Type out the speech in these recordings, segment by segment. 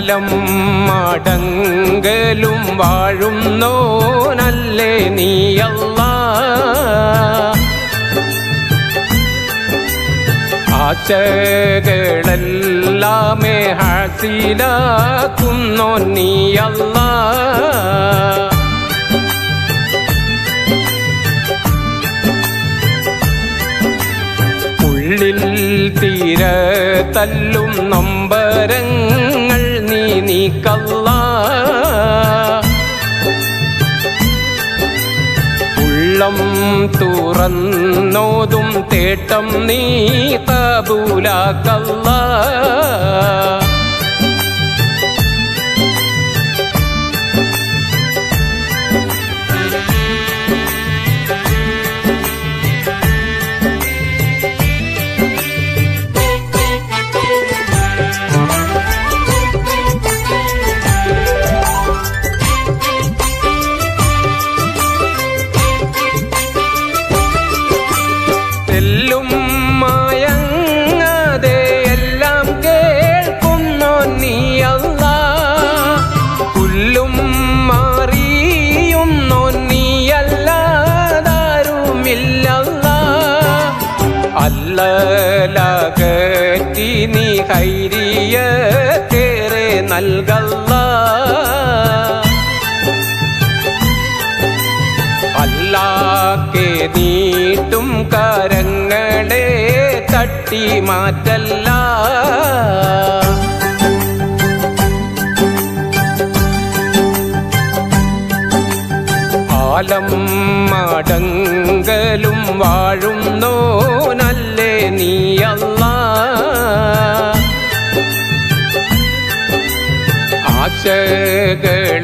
ആലം മടങ്കലും വാഴുന്നോനല്ലേ നീയല്ല. ആശകളെല്ലാമേ ഹാസിലാക്കുന്നോ നീയല്ല. ഉള്ളിൽ തീര തല്ലും നൊമ്പരങ്ങൾ നീ നീക്കല്ല. ഉള്ളം തുറന്നോതും തേട്ടം നീ കബൂലാക്കല്ല. അല്ലലകറ്റി നീ ഹൈരിയ കേറെ നൽകല്ല. അല്ലാക്കെ നീട്ടും കരങ്ങളെ തട്ടി മാറ്റല്ല. ആലം മടങ്കലും വാഴുന്നോ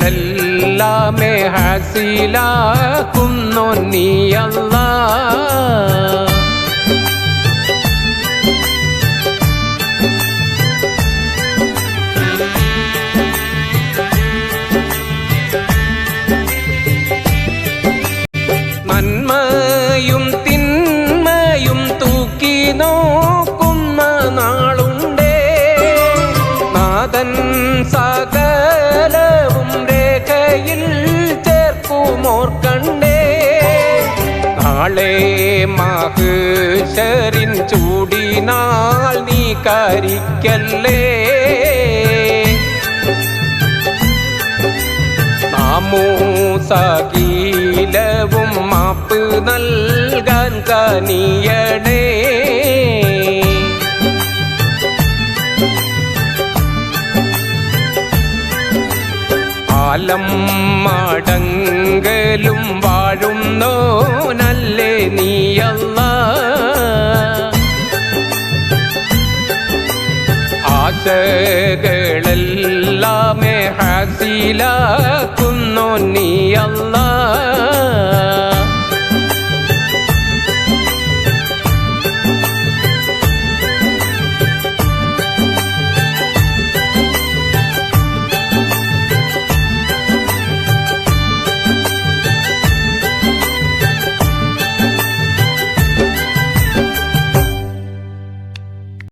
ആശകളെല്ലാമേ ഹാസിലാക്കുന്നോ നീയല്ല? നാളെ മഹേശ്വരിൻ ചൂടിനാൾ നീ കരിക്കല്ലേ? നാമൂസകീലവും മാപ്പ് നൽകാൻ കനിയണേ. ആലം മാടങ്കലും വാഴുന്നോ നല്ലേ നീയല്ല. ആശകളെല്ലാമേ ഹാസിലാക്കുന്നോ നീയല്ല